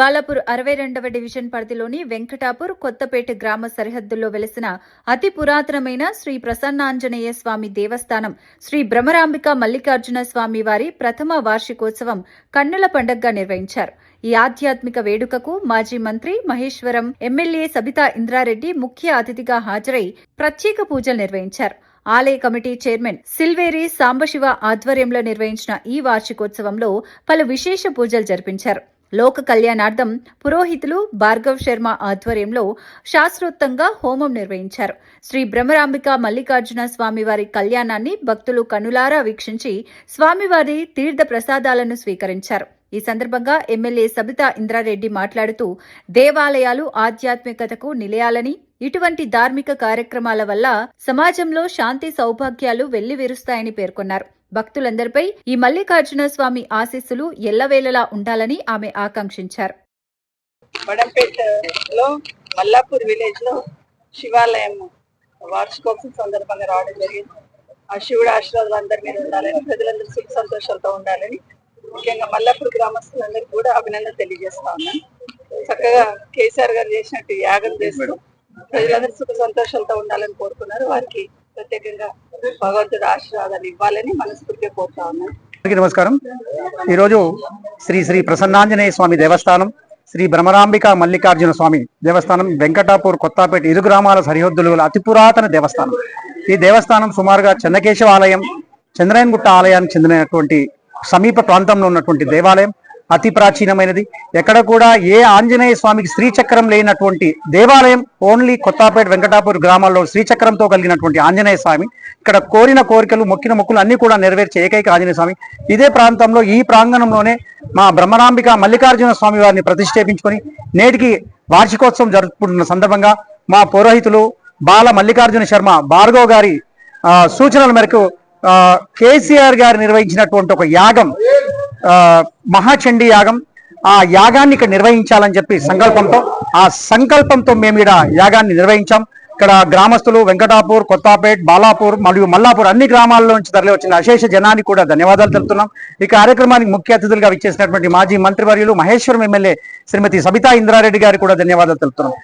బాలాపూర్ అరవై రెండవ డివిజన్ పరిధిలోని వెంకటాపూర్ కొత్తపేట గ్రామ సరిహద్దుల్లో వెలిసిన అతి పురాతనమైన శ్రీ ప్రసన్నాంజనేయ స్వామి దేవస్థానం శ్రీ భ్రమరాంబిక మల్లికార్జున స్వామి వారి ప్రథమ వార్షికోత్సవం కన్నుల పండగగా నిర్వహించారు. ఈ ఆధ్యాత్మిక వేడుకకు మాజీ మంత్రి మహేశ్వరం ఎమ్మెల్యే సబితా ఇంద్రారెడ్డి ముఖ్య అతిథిగా హాజరై ప్రత్యేక పూజలు నిర్వహించారు. ఆలయ కమిటీ చైర్మన్ సిల్వేరి సాంబశివ ఆధ్వర్యంలో నిర్వహించిన ఈ వార్షికోత్సవంలో పలు విశేష పూజలు జరిపించారు. లోక కళ్యాణార్థం పురోహితులు భార్గవ్ శర్మ ఆధ్వర్యంలో శాస్త్రోత్తంగా హోమం నిర్వహించారు. శ్రీ బ్రహ్మరాంబిక మల్లికార్జున స్వామివారి కళ్యాణాన్ని భక్తులు కనులారా వీక్షించి స్వామివారి తీర్థ ప్రసాదాలను స్వీకరించారు. ఈ సందర్భంగా ఎమ్మెల్యే సబితా ఇంద్రారెడ్డి మాట్లాడుతూ దేవాలయాలు ఆధ్యాత్మికతకు నిలయాలని ఇటువంటి ధార్మిక కార్యక్రమాల వల్ల సమాజంలో శాంతి సౌభాగ్యాలు వెల్లివిరుస్తాయని పేర్కొన్నారు. భక్తులందరిపై ఈ మల్లికార్జున స్వామి ఆశీస్సులు ఎల్లవేళలా ఉండాలని ఆమె ఆకాంక్షించారు. వడంపేటలో మల్లాపూర్ విలేజ్లో శివాలయం వార్షికోత్సవం సందర్భంగా రావడం జరిగింది. ఆ శివుడు ఆశీర్వాదాలు అందరి మీద ఉండాలని ప్రజలందరూ సుఖ సంతోషాలతో ఉండాలని ముఖ్యంగా మల్లాపూర్ గ్రామస్తులందరికీ కూడా అభినందన తెలియజేస్తా ఉన్నాను చక్కగా కేసీఆర్ గారు చేసినట్టు యాగం చేస్తూ ప్రజలందరూ సుఖ సంతోషాలతో ఉండాలని కోరుకున్నారు. వారికి ప్రత్యేకంగా భగవంతుడు ఆశీర్వాదాలు ఇవ్వాలని మనస్ఫూర్తిగా కోరుతా ఉన్నాను. నమస్కారం. ఈరోజు శ్రీ శ్రీ ప్రసన్నాంజనేయ స్వామి దేవస్థానం శ్రీ భ్రమరాంబిక మల్లికార్జున స్వామి దేవస్థానం వెంకటాపూర్ కొత్తపేట ఇరు గ్రామాల సరిహద్దులు అతి పురాతన దేవస్థానం. ఈ దేవస్థానం సుమారుగా చంద్రకేశవ ఆలయం చంద్రయన్గుట్ట ఆలయానికి చెందినటువంటి సమీప ప్రాంతంలో ఉన్నటువంటి దేవాలయం. అతి ప్రాచీనమైనది. ఎక్కడ కూడా ఏ ఆంజనేయ స్వామికి శ్రీచక్రం లేనటువంటి దేవాలయం ఓన్లీ కొత్తపేట వెంకటాపూర్ గ్రామాల్లో శ్రీచక్రంతో కలిగినటువంటి ఆంజనేయ స్వామి ఇక్కడ కోరిన కోరికలు మొక్కిన మొక్కులు అన్ని కూడా నెరవేర్చే ఏకైక ఆంజనేయ స్వామి. ఇదే ప్రాంతంలో ఈ ప్రాంగణంలోనే మా బ్రహ్మరాంబిక మల్లికార్జున స్వామి వారిని ప్రతిష్ఠేపించుకొని నేటికి వార్షికోత్సవం జరుపుకుంటున్న సందర్భంగా మా పురోహితులు బాల మల్లికార్జున శర్మ భార్గవ్ గారి సూచనల మేరకు కేసీఆర్ గారు నిర్వహించినటువంటి ఒక యాగం మహాచండీ యాగం ఆ యాగాన్ని ఇక్కడ నిర్వహించాలని చెప్పి సంకల్పంతో ఆ సంకల్పంతో మేము ఇక్కడ యాగాన్ని నిర్వహించాం. ఇక్కడ గ్రామస్తులు వెంకటాపూర్ కొత్తపేట్ బాలాపూర్ మరియు మల్లాపూర్ అన్ని గ్రామాల్లో నుంచి తరలి వచ్చిన అశేష జనానికి కూడా ధన్యవాదాలు తెలుపుతున్నాం. ఈ కార్యక్రమానికి ముఖ్య అతిథులుగా విచ్చేసినటువంటి మాజీ మంత్రివర్యులు మహేశ్వరం ఎమ్మెల్యే శ్రీమతి సబితా ఇంద్రారెడ్డి గారికి కూడా ధన్యవాదాలు తెలుపుతున్నాం.